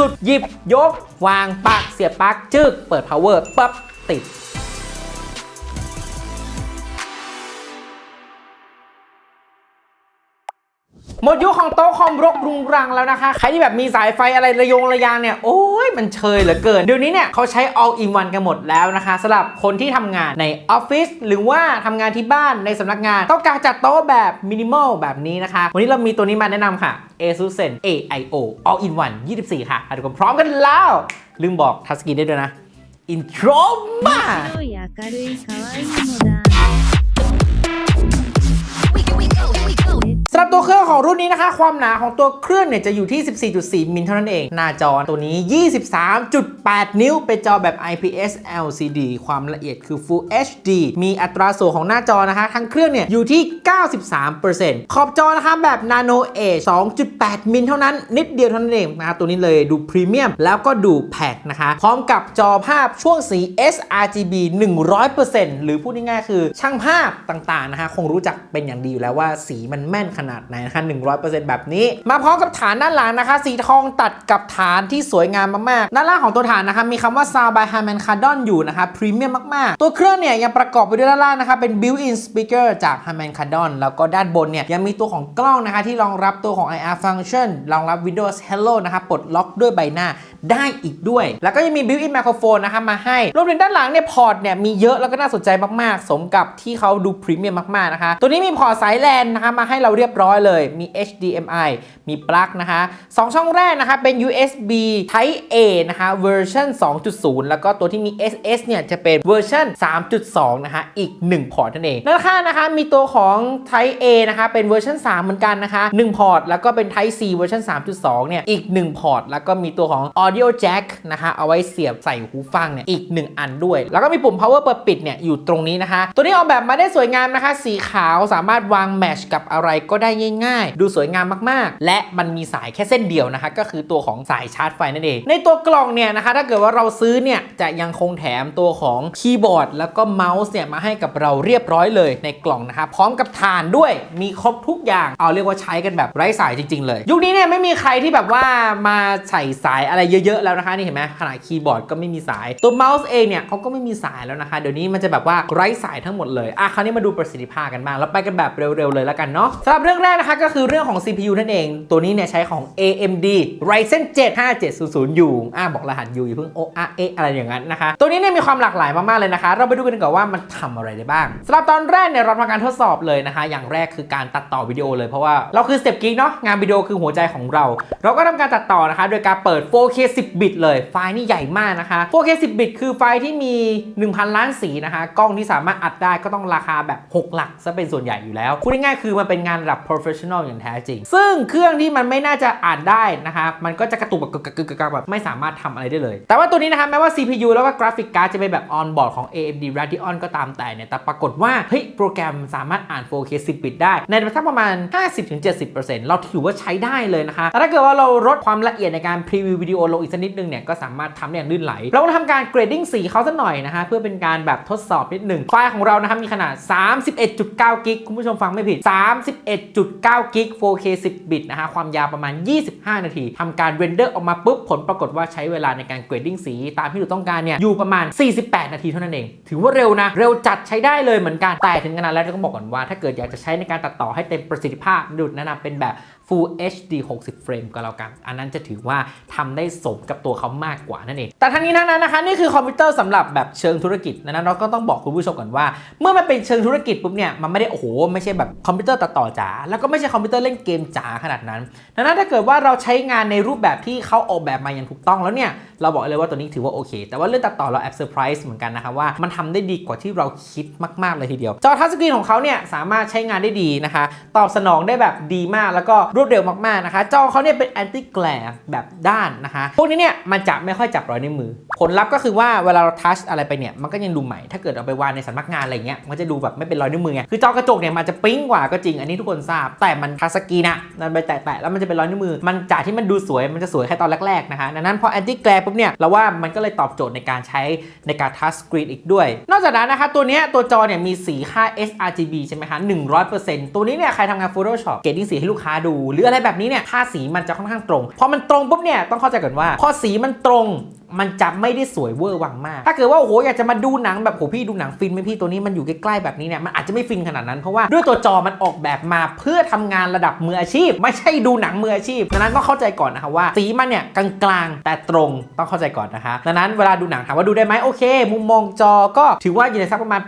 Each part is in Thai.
สุดๆหยิบยก วางปลักเสียบปลั๊กจึกเปิด power ปั๊บติด หมดยุคของโต๊ะคอมรกรุงรังแล้วนะคะ ใครที่แบบมีสายไฟอะไรระยงระยางเนี่ย โอ้ยมันเชยเหลือเกิน เดี๋ยวนี้เนี่ยเขาใช้ all in one กันหมดแล้วนะคะสำหรับคนที่ทำงานในออฟฟิศหรือว่าทำงานที่บ้านในสำนักงาน ต้องการจัดโต๊ะแบบมินิมอลแบบนี้นะคะ วันนี้เรามีตัวนี้มาแนะนำค่ะ ASUS Zen AIO all in one 24 ค่ะทุกคนพร้อมกันแล้ว ลืมบอกทัสกรีนได้ด้วยนะอินโทรมา สำหรับตัวเครื่องของรุ่นนี้นะคะ ความหนาของตัวเครื่องเนี่ยจะอยู่ที่ 14.4 มิลเท่านั้นเอง หน้าจอตัวนี้ 23.8 นิ้ว เป็นจอแบบ IPS LCD ความละเอียดคือ Full HD มีอัตราส่วนของหน้าจอนะคะ ทั้งเครื่องเนี่ยอยู่ที่ 93%ขอบจอนะคะแบบ Nano Edge 2.8 มิลเท่านั้น นิดเดียวเท่านั้นเองนะคะตัวนี้เลยดูพรีเมียมแล้วก็ดูแพกนะคะ พร้อมกับจอภาพช่วงสี sRGB 100%หรือพูดง่ายๆคือช่างภาพต่างๆนะคะคงรู้จักเป็นอย่างดีอยู่แล้วว่าสีมันแม่นขนาดไหนนะคะ100%แบบนี้ มาพร้อมกับฐานด้านหลังนะคะ สีทองตัดกับฐานที่สวยงามมากๆ ด้านล่างของตัวฐานนะคะมีคำว่า Sound by Harman Kardon อยู่นะคะพรีเมียมมากๆ ตัวเครื่องเนี่ยยังประกอบไปด้วยด้านล่างนะคะเป็น built-in speaker จาก Harman Kardon แล้วก็ด้านบนเนี่ยยังมีตัวของกล้องนะคะที่รองรับตัวของ IR function รองรับ Windows Hello นะคะปลดล็อกด้วยใบหน้าได้อีกด้วย แล้วก็ยังมี built-in microphone นะคะมาให้ รวมถึงด้านหลังเนี่ยพอร์ตเนี่ยมีเยอะแล้วก็น่าสนใจมากๆ สมกับที่เขาดูพรีเมียมมากๆนะคะ ตัวนี้มีพอร์ตสายแลนนะคะมาให้เราเรียบร้อยเลย มี HDMI มีปลั๊กนะคะ2ช่องแรกนะคะเป็น USB Type A นะคะเวอร์ชัน2.0 แล้วก็ตัวที่มี SS เนี่ยจะเป็นเวอร์ชัน3.2 นะคะอีก 1 พอร์ตนั่นเองด้านข้างนะคะมีตัวของ Type A นะคะเป็นเวอร์ชัน3 เหมือนกันนะคะ1พอร์ตแล้วก็เป็น Type C เวอร์ชัน3.2 เนี่ยอีก 1 พอร์ตแล้วก็มีตัวของ Audio Jack นะคะเอาไว้เสียบใส่หูฟังเนี่ยอีก 1 อันด้วย แล้วก็มีปุ่ม power เปิดปิดเนี่ยอยู่ตรงนี้นะคะ ตัวนี้ออกแบบมาได้สวยงามนะคะ สีขาวสามารถวางแมชกับอะไรก็ได้ง่ายๆ ดูสวยงามมากๆ และมันมีสายแค่เส้นเดียวนะคะ ก็คือตัวของสายชาร์จไฟนั่นเอง ในตัวกล่องเนี่ยนะคะ ถ้าเกิดว่าเราซื้อเนี่ยจะยังคงแถมตัวของคีย์บอร์ด แล้วก็เมาส์เนี่ยมาให้กับเราเรียบร้อยเลยในกล่องนะคะ พร้อมกับฐานด้วยมีครบทุกอย่าง เอาเรียกว่าใช้กันแบบไร้สายจริง ๆ เลย ยุคนี้เนี่ยไม่มีใครที่แบบว่ามาใส่สายอะไรเยอะๆแล้วนะคะนี่เห็นไหมขนาดคีย์บอร์ดก็ไม่มีสายตัวเมาส์เองเนี่ยเขาก็ไม่มีสายแล้วนะคะเดี๋ยวนี้มันจะแบบว่าไร้สายทั้งหมดเลยอะคราวนี้มาดูประสิทธิภาพกันบ้างแล้วไปกันแบบเร็วๆเลยแล้วกันเนาะสำหรับเรื่องื่องแรกนะคะก็คือเรื่องของ CPU นั่นเอง ตัวนี้เนี่ยใช้ของ AMD Ryzen 7 5700U อะบอกรหัส U อยู่เพิ่งโอะอะเอะอะไรอย่างนั้นนะคะ ตัวนี้เนี่ยมีความหลากหลายมากๆเลยนะคะ เราไปดูกันก่อนว่ามันทำอะไรได้บ้างสำหรับตอนแรกเนี่ยเราทำการทดสอบเลยนะคะ อย่างแรกคือการตัดต่อวิดีโอเลยเพราะว่าเราคือ Step Geek เนาะงานวิดีโอคือหัวใจของเรา เราก็ทำการตัดต่อนะคะ โดยการเปิด 4K 10 บิตเลย ไฟล์นี่ใหญ่มากนะคะ 4K 10 บิตคือไฟล์ที่มี 1,000 ล้านสีนะคะกล้องที่สามารถอัดได้ก็ต้องราคาแบบ 6 หลักซะเป็นส่วนใหญ่อยู่แล้วพูดง่ายๆคือมันเป็นงานระดับ professional อย่างแท้จริง ซึ่งเครื่องที่มันไม่น่าจะอ่านได้นะคะมันก็จะกระตุกแบบกึกกึกกึกกึกแบบไม่สามารถทำอะไรได้เลย แต่ว่าตัวนี้นะคะแม้ว่า CPU แล้วก็กราฟิกการ์ดจะเป็นแบบ on board ของ AMD Radeon ก็ตามแต่เนี่ยแต่ปรากฏว่าเฮ้ยโปรแกรมสามารถอ่าน 4K 10 บิตได้ ในสักประมาณ 50-70%เราถือว่าใช้ได้เลยนะคะแต่ถ้าเกิดว่าเราลดความละเอียดในการพรีวิววิดีโอลงอีกสักนิดนึงเนี่ยก็สามารถทำได้อย่างลื่นไหล เราก็ทำการเกรดดิ้งสีเขาสักหน่อยนะคะเพื่อเป็นการแบบทดสอบนิดหนึ่งไฟล์ของเรานะคะมีขนาด 31.9 กิกคุณผู้ชมฟังไม่ผิด7.9 กิก 4K 10 บิตนะฮะ ความยาวประมาณ 25 นาที ทำการเรนเดอร์ออกมาปุ๊บ ผลปรากฏว่าใช้เวลาในการเกรดดิ้งสี ตามที่เราต้องการเนี่ย อยู่ประมาณ 48 นาทีเท่านั้นเอง ถือว่าเร็วนะ เร็วจัดใช้ได้เลยเหมือนกัน แต่ถึงขนาดแล้วต้องบอกก่อนว่า ถ้าเกิดอยากจะใช้ในการตัดต่อให้เต็มประสิทธิภาพดูดแนะนำเป็นแบบ Full HD 60 เฟรมก็แล้วกัน อันนั้นจะถือว่าทำได้สมกับตัวเขามากกว่านั่นเอง แต่ทั้งนี้ทั้งนั้นนะคะ นี่คือคอมพิวเตอร์สำหรับแบบเชิงธุรกิจนั้นเราก็ต้องบอกคุณผู้ชมก่อนว่า เมื่อมันเป็นเชิงธุรกิจปุ๊บเนี่ย มันไม่ได้โอ้โห ไม่ใช่แบบคอมพิวเตอร์ตัดต่อจ๋า แล้วก็ไม่ใช่คอมพิวเตอร์เล่นเกมจ๋าขนาดนั้น ดังนั้นถ้าเกิดว่าเราใช้งานในรูปแบบที่เขาออกแบบมาอย่างถูกต้องแล้วเนี่ย เราบอกเลยว่าตัวนี้ถือว่าโอเค แต่ว่าเรื่องตัดต่อเราแอบเซอร์ไพรส์เหมือนกันนะคะว่ามันทำได้ดีกว่าที่เราคิดมาก ๆเลยทีเดียว จอทัชสกรีนของเขาเนี่ยสามารถใช้งานได้ดีนะคะ ตอบสนองได้แบบดีมากแล้วก็รวดเร็วมากๆนะคะ จอเขาเนี่ยเป็นแอนตี้แกลแบบด้านนะคะ พวกนี้เนี่ยมันจะไม่ค่อยจับรอยในมือ ผลลัพธ์ก็คือว่าเวลาเราทัชอะไรไปเนี่ยมันก็ยังดูใหม่ ถ้าเกิดเอาไปวางในสำนักงานอะไรเงี้ยมันจะดูแบบไม่เป็นรอยนิ้วมือไง คือจอกระจกเนี่ยมันจะปิ๊งกว่าก็จริง อันนี้ทุกคนทราบ แต่มันทัชสกรีนอะมันไปแตะๆแล้วมันจะเป็นรอยนิ้วมือ มันจากที่มันดูสวยมันจะสวยแค่ตอนแรกๆนะคะ ดังนั้นพอแอนตี้แกลปุ๊บปุ๊บเนี่ยเราว่ามันก็เลยตอบโจทย์ในการใช้ในการทัชสกรีนอีกด้วย นอกจากนั้นนะคะตัวเนี้ยตัวจอเนี่ยมีสีค่า sRGB ใช่ไหมคะ100%ตัวนี้เนี่ยใครทำงาน Photoshop เกรดดิ้งสีให้ลูกค้าดูหรืออะไรแบบนี้เนี่ยค่าสีมันจะค่อนข้างตรงพอมันตรงปุ๊บเนี่ยต้องเข้าใจก่อนว่า พอสีมันตรง มันจะไม่ได้สวยเวอร์วังมาก ถ้าเกิดว่าโอ้โหอยากจะมาดูหนังแบบโหพี่ดูหนังฟินไหมพี่ตัวนี้มันอยู่ใกล้ๆแบบนี้เนี่ยมันอาจจะไม่ฟินขนาดนั้นเพราะว่าด้วยตัวจอมันออกแบบมาเพื่อทำงานระดับมืออาชีพ ไม่ใช่ดูหนังมืออาชีพดังนั้นต้องเข้าใจก่อนนะคะว่าสีมันเนี่ยกลางๆ แต่ตรงต้องเข้าใจก่อนนะคะดังนั้นเวลาดูหนังถามว่าดูได้ไหมโอเค มุมมองจอก็ถือว่าอยู่ในสักประมาณ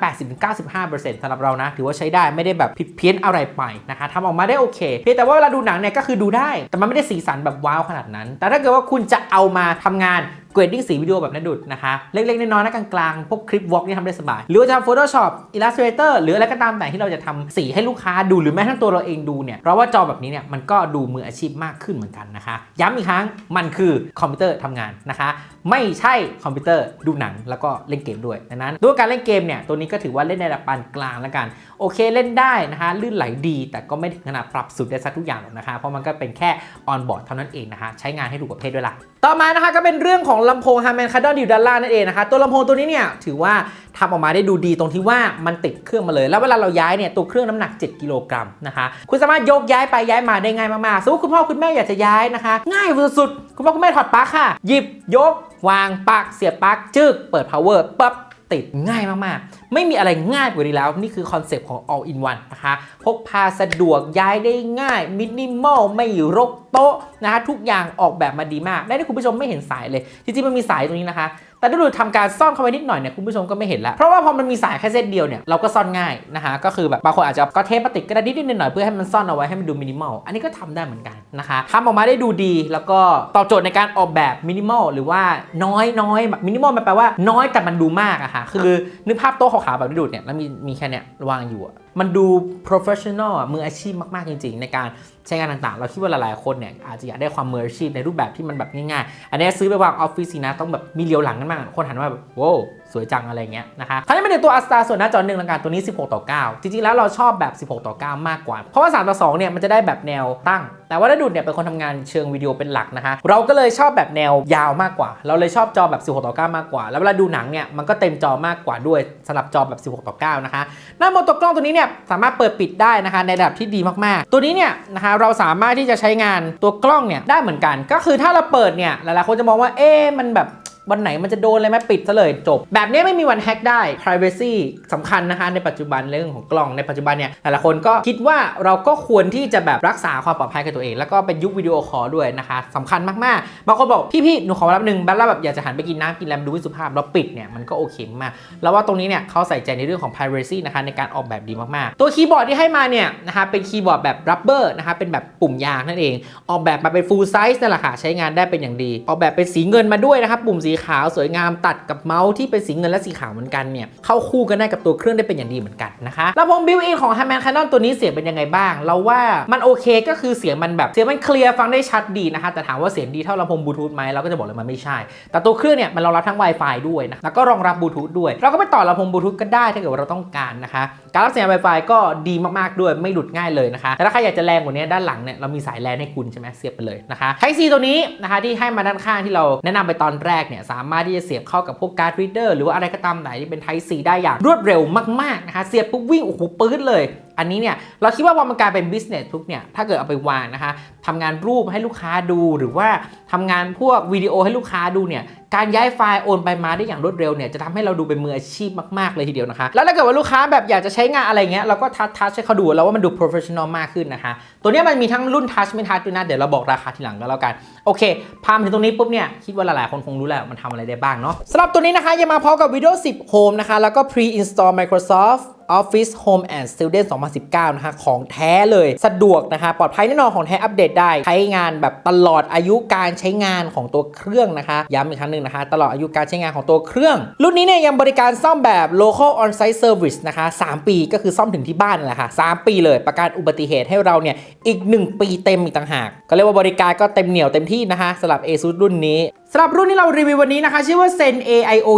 80-95%สำหรับเรานะถือว่าใช้ได้ไม่ได้แบบผิดเพี้ยนอะไรไปนะคะทำออกมาได้โอเคเพียงแต่ว่าเวลาดูหนังเนี่ยก็คือดูได้ แต่มันไม่ได้สีสันแบบว้าวขนาดนั้น แต่ถ้าเกิดว่าคุณจะเอามาทำงาน เกรดดิ้งสีวิดีโอแบบนั้นดุดนะคะ เล็กๆ น้อยๆนะกลางๆ พวกคลิปวอล์กนี่ทำได้สบาย หรือว่าจะทำ Photoshop Illustrator หรืออะไรก็ตามแต่ที่เราจะทำสีให้ลูกค้าดูหรือแม้กระทั่งตัวเราเองดูเนี่ยเพราะว่าจอแบบนี้เนี่ยมันก็ดูมืออาชีพมากขึ้นเหมือนกันนะคะ ย้ำอีกครั้งมันคือคอมพิวเตอร์ทำงานนะคะ ไม่ใช่คอมพิวเตอร์ดูหนังแล้วก็เล่นเกมด้วยดังนั้นด้วยการเล่นเกมเนี่ยตัวนี้ก็ถือว่าเล่นในระดับปานกลางแล้วกันโอเคเล่นได้นะคะลื่นไหลดี แต่ก็ไม่ถึงขนาดปรับสุดได้สักทุกอย่างหรอกนะคะ เพราะมันก็เป็นแค่ออนบอร์ดเท่านั้นเองนะคะ ใช้งานให้ถูกประเภทด้วยล่ะ ต่อมานะคะก็เป็นเรื่องของลำโพง Harman Kardon อยู่ด้านล่างนั่นเองนะคะตัวลำโพงตัวนี้เนี่ยถือว่าทำออกมาได้ดูดีตรงที่ว่ามันติดเครื่องมาเลย แล้วเวลาเราย้ายเนี่ยตัวเครื่องน้ำหนัก 7 กิโลกรัมนะคะคุณสามารถยกย้ายไปย้ายมาได้ง่ายมากๆสมมติคุณพ่อคุณแม่อยากจะย้ายนะคะ ง่ายสุดๆคุณพ่อคุณแม่ถอดปลั๊กค่ะ หยิบยก วางปลั๊กเสียบปลั๊กจึกเปิด power ปั๊บติดง่ายมากๆ ไม่มีอะไรง่ายกว่านี้แล้ว นี่คือคอนเซปต์ของ all in one นะคะ พกพาสะดวกย้ายได้ง่ายมินิมอลไม่รกโต๊ะนะคะทุกอย่างออกแบบมาดีมาก ได้ที่คุณผู้ชมไม่เห็นสายเลย จริงๆมันมีสายตรงนี้นะคะแต่ถ้าดูทำการซ่อนเข้าไปนิดหน่อยเนี่ยคุณผู้ชมก็ไม่เห็นล้วเพราะว่าพอมันมีสายแค่เส้นเดียวเนี่ยเราก็ซ่อนง่ายนะคะก็คือแบบบางคนอาจจะก็เทปมาติดก็ได้นิดหน่อยเพื่อให้มันซ่อนเอาไว้ให้มันดูมินิมอลอันนี้ก็ทำได้เหมือนกันนะคะทำออกมาได้ดูดี แล้วก็ตอบโจทย์ในการออกแบบมินิมอลหรือว่าน้อยน้อยแบบมินิมอลมันแปลว่าน้อยแต่มันดูมากอะค่ะคือนึกภาพโต๊ะขาวๆแบบดูดเนี่ยแล้วมีมีแค่เนี้ยวางอยู่อะ มันดู professional อะมืออาชีพมาก ๆ จริง ๆ ในการใช้งานต่างๆ เราคิดว่าหลาย ๆ คนเนี่ยอาจจะอยากได้ความมืออาชีพในรูปแบบที่มันแบบง่าย ๆ อันนี้ซื้อไปวางออฟฟิศสินะต้องแบบมีเลียวหลังกันมาก คนหันมาแบบโว้วสวยจังอะไรเงี้ยนะคะคราวนี้มาถึงตัวอัสตาส่วนหน้าจอหนึ่งละกันตัวนี้ 16 ต่อ 9 จริงๆ แล้วเราชอบแบบ 16 ต่อ 9 มากกว่า เพราะว่า 3 ต่อ 2 เนี่ยมันจะได้แบบแนวตั้ง แต่ว่าถ้าดูดเนี่ยเป็นคนทำงานเชิงวิดีโอเป็นหลักนะคะ เราก็เลยชอบแบบแนวยาวมากกว่า เราเลยชอบจอแบบ 16 ต่อ 9 มากกว่า แล้วเวลาดูหนังเนี่ยมันก็เต็มจอมากกว่าด้วยสำหรับจอแบบ 16 ต่อ 9 นะคะหน้าโมตัวกล้องตัวนี้เนี่ยสามารถเปิดปิดได้นะคะในระดับที่ดีมากๆ ตัวนี้เนี่ยนะคะเราสามารถที่จะใช้งานตัวกล้องเนี่ยได้เหมือนกัน ก็คือถ้าเราเปิดเนี่ยหลายๆคนจะมองว่าเอ๊มันแบบ วันไหนมันจะโดนอะไรไหมปิดซะเลยจบ แบบนี้ไม่มีวันแฮ็กได้ privacy สำคัญนะคะในปัจจุบันเรื่องของกล้องในปัจจุบันเนี่ยหลายๆคนก็คิดว่าเราก็ควรที่จะแบบรักษาความปลอดภัยกับตัวเอง แล้วก็เป็นยุควิดีโอคอลด้วยนะคะสำคัญมากๆบางคนบอกพี่ๆหนูขอรับหนึ่งแบทแล้วแบบอยากจะหันไปกินน้ำกินแรมดูไม่สุภาพเราปิดเนี่ยมันก็โอเคมากแล้วว่าตรงนี้เนี่ยเขาใส่ใจในเรื่องของ privacy นะคะในการออกแบบดีมากๆ ตัวคีย์บอร์ดที่ให้มาเนี่ยนะคะเป็นคีย์บอร์ดแบบ rubber นะคะเป็นแบบปุ่มยางนั่นเอง ออกแบบมาเป็น full size นั่นแหละค่ะใช้งานได้เป็นอย่างดี ออกแบบเป็นสีเงินมาด้วยนะคะปุ่มสีขาวสวยงามตัดกับเมาส์ที่เป็นสีเงินและสีขาวเหมือนกันเนี่ยเข้าคู่กันได้กับตัวเครื่องได้เป็นอย่างดีเหมือนกันนะคะลำโพง built in ของ Harman Kardon ตัวนี้เสียงเป็นยังไงบ้าง เราว่ามันโอเคก็คือเสียงมันแบบเสียงมันเคลียร์ฟังได้ชัดดีนะคะแต่ถามว่าเสียงดีเท่าลำโพงบลูทูธไหมเราก็จะบอกเลยมันไม่ใช่ แต่ตัวเครื่องเนี่ยมันรองรับทั้ง Wi-Fi ด้วยนะแล้วก็รองรับบลูทูธด้วย เราก็ไปต่อลำโพงบลูทูธก็ได้ถ้าเกิดว่าเราต้องการนะคะ การรับสัญญาณ Wi-Fi ก็ดีมากๆด้วยไม่หลุดง่ายเลยนะคะแต่ถ้าใครอยากจะแรงกว่านี้ด้านหลังเนี่ยเรามีสายแลนให้คุณใช่ไหมเสียบไปเลยนะคะ Type C ตัวนี้นะคะที่ให้มาด้านข้างที่เราแนะนำไปตอนแรกเนี่ยสามารถที่จะเสียบเข้ากับพวกการ์ดรีดเดอร์หรือว่าอะไรก็ตามไหนที่เป็น Type C ได้อย่างรวดเร็วมากๆนะคะเสียบปุ๊บวิ่งโอ้โหปื๊ดเลย อันนี้เนี่ยเราคิดว่าพอมันกลายเป็น business ทุกเนี่ยถ้าเกิดเอาไปวางนะคะทำงานรูปให้ลูกค้าดูหรือว่าทำงานพวกวิดีโอให้ลูกค้าดูเนี่ยการย้ายไฟล์โอนไปมาได้อย่างรวดเร็วเนี่ยจะทำให้เราดูเป็นมืออาชีพมากๆเลยทีเดียวนะคะ แล้วถ้าเกิดว่าลูกค้าแบบอยากจะใช้งานอะไรเงี้ยเราก็ทัชทัชให้เขาดูแล้วว่ามันดู professional มากขึ้นนะคะ ตัวเนี้ยมันมีทั้งรุ่นทัชไม่ทัชด้วยนะ เดี๋ยวเราบอกราคาทีหลังก็แล้วกัน โอเค พามาถึงตรงนี้ปุ๊บเนี่ยคิดว่าหลายๆ คนคงรู้แล้วมันทำอะไรได้บ้างเนาะสำหรับตัวนี้นะคะยังมาพร้อมกับ Windows 10 Home นะคะแล้วก็ pre-install Microsoft Office Home and Student 2019 นะคะของแท้เลยสะดวกนะคะ ปลอดภัยแน่นอนของแท้อัปเดตได้ ใช้งานแบบตลอดอายุการใช้งานของตัวเครื่องนะคะ ย้ำอีกครั้งหนึ่งนะคะ ตลอดอายุการใช้งานของตัวเครื่อง รุ่นนี้เนี่ยยังบริการซ่อมแบบ local on-site service นะคะ 3 ปีก็คือซ่อมถึงที่บ้านนั่นแหละค่ะ 3 ปีเลยประกันอุบัติเหตุให้เราเนี่ยอีก 1 ปีเต็มอีกต่างหาก ก็เรียกว่าบริการก็เต็มเหนียวเต็มที่นะคะสำหรับ ASUS รุ่นนี้สำหรับรุ่นที่เรารีวิววันนี้นะคะ ชื่อว่า Zen AIO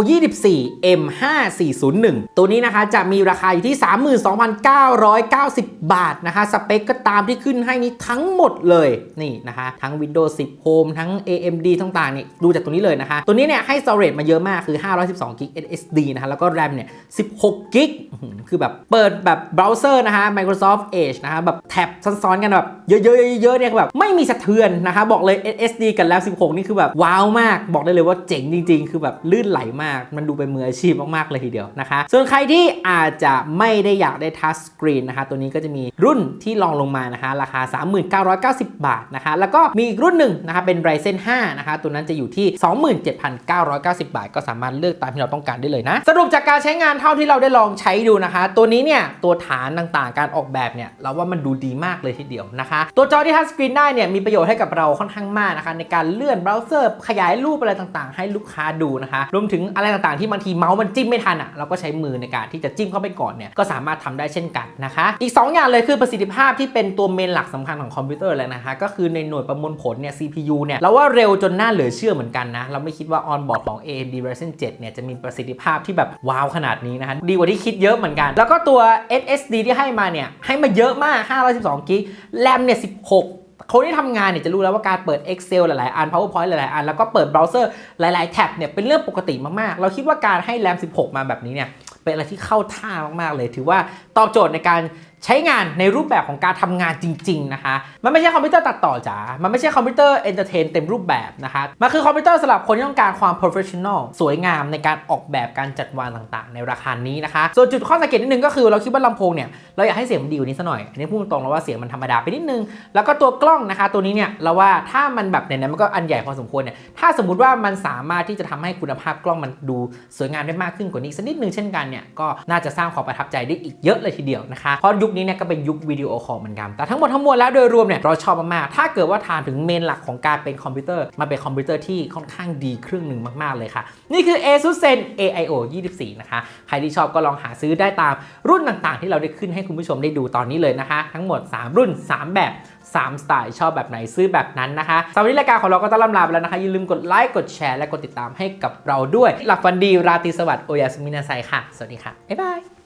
24 M5401 ตัวนี้นะคะจะมีราคาอยู่ที่ 32,990 บาทนะคะ สเปคก็ตามที่ขึ้นให้นี้ทั้งหมดเลยนี่นะคะ ทั้ง Windows 10 Home ทั้ง AMD ทั้งต่างนี่ดูจากตัวนี้เลยนะคะ ตัวนี้เนี่ยให้ storage มาเยอะมากคือ 512 g b SSD นะคะแล้วก็ RAM เนี่ย 16 g b คือแบบเปิดแบบเบราว์เซอร์นะคะ Microsoft Edge นะคะแบบแท็บซ้อนๆกันแบบเยอะๆเยอะๆเนี่ยแบบไม่มีสะเทือนนะคะบอกเลย SSD กับ RAM 16 นี่คือแบบว้าวมากบอกได้เลยว่าเจ๋งจริง ๆ คือแบบลื่นไหลมาก มันดูเป็นมืออาชีพมากๆเลยทีเดียวนะคะ ส่วนใครที่อาจจะไม่ได้อยากได้ทัชสกรีนนะคะ ตัวนี้ก็จะมีรุ่นที่รองลงมานะคะ ราคา 3990 บาทนะคะ แล้วก็มีอีกรุ่นหนึ่งนะคะเป็น Ryzen 5 นะคะ ตัวนั้นจะอยู่ที่ 27,990 บาท ก็สามารถเลือกตามที่เราต้องการได้เลยนะ สรุปจากการใช้งานเท่าที่เราได้ลองใช้ดูนะคะ ตัวนี้เนี่ยตัวฐานต่างๆ การออกแบบเนี่ยเราว่ามันดูดีมากเลยทีเดียวนะคะ ตัวจอที่ทัชสกรีนได้เนี่ยมีประโยชน์ให้กับเราค่อนข้างมากนะคะในการเลื่อนเบราว์เซอร์ขยายรูปอะไรต่างๆ ให้ลูกค้าดูนะคะ รวมถึงอะไรต่างๆ ที่บางทีเมาส์มันจิ้มไม่ทันอะเราก็ใช้มือในการที่จะจิ้มเข้าไปก่อนเนี่ยก็สามารถทำได้เช่นกันนะคะ อีก 2 อย่างเลยคือประสิทธิภาพที่เป็นตัวเมนหลักสำคัญของคอมพิวเตอร์เลยนะคะ ก็คือในหน่วยประมวลผลเนี่ย CPU เนี่ยเราว่าเร็วจนน่าเหลือเชื่อเหมือนกันนะเราไม่คิดว่าออนบอร์ดของ AMD Ryzen 7เนี่ยจะมีประสิทธิภาพที่แบบว้าวขนาดนี้นะคะดีกว่าที่คิดเยอะเหมือนกัน แล้วก็ตัว SSD ที่ให้มาเนี่ยให้มาเยอะมาก512กิกแรมเนี่ย16 คนที่ทำงานเนี่ยจะรู้แล้วว่าการเปิด Excel หลายๆ อัน PowerPoint หลายๆ อัน แล้วก็เปิดเบราว์เซอร์หลาย ๆ แท็บเนี่ยเป็นเรื่องปกติมาก ๆ เราคิดว่าการให้แรม 16 มาแบบนี้เนี่ยเป็นอะไรที่เข้าท่ามาก ๆ เลย ถือว่าตอบโจทย์ในการ ใช้งานในรูปแบบของการทำงานจริง ๆ นะคะ มันไม่ใช่คอมพิวเตอร์ตัดต่อจ๋า มันไม่ใช่คอมพิวเตอร์เอนเตอร์เทนเต็มรูปแบบนะคะ มันคือคอมพิวเตอร์สำหรับคนที่ต้องการความ professional สวยงามในการออกแบบการจัดวางต่างๆ ในราคานี้นะคะ ส่วนจุดข้อสังเกตนิดนึงก็คือเราคิดว่าลำโพงเนี่ยเราอยากให้เสียงมันดีกว่านี้ซะหน่อยอันนี้พูดตรงแล้วว่าเสียงมันธรรมดาไปนิดนึง แล้วก็ตัวกล้องนะคะ ตัวนี้เนี่ยเราว่าถ้ามันแบบไหนๆมันก็อันใหญ่พอสมควรเนี่ยถ้าสมมติว่ามันสามารถที่จะทำให้คุณภาพกล้องมันดูสวยงามได้มากขึ้นกว่านี้สักนิดนึงเช่นกันเนี่ยก็น่าจะสร้างความประทับใจได้อีกเยอะเลยทีเดียวนะคะเพราะยุคนี้เนี่ยก็เป็นยุควิดีโอคอลเหมือนกัน แต่ทั้งหมดทั้งมวลแล้วโดยรวมเนี่ยเราชอบมากๆ ถ้าเกิดว่าถามถึงเมนหลักของการเป็นคอมพิวเตอร์มาเป็นคอมพิวเตอร์ที่ค่อนข้างดีเครื่องหนึ่งมากๆเลยค่ะ นี่คือ ASUS Zen AIO 24 นะคะ ใครที่ชอบก็ลองหาซื้อได้ตามรุ่นต่างๆ ที่เราได้ขึ้นให้คุณผู้ชมได้ดูตอนนี้เลยนะคะ ทั้งหมด 3 รุ่น 3 แบบ3สไตล์ชอบแบบไหนซื้อแบบนั้นนะคะสำหรับรายการของเราก็ต้องลำลาไปแล้วนะคะ อย่าลืมกดไลค์ กดแชร์ และกดติดตามให้กับเราด้วย หลับฝันดี ราตรีสวัสดิ์ โอยาสมินาไซค่ะ สวัสดีค่ะ บ๊ายบาย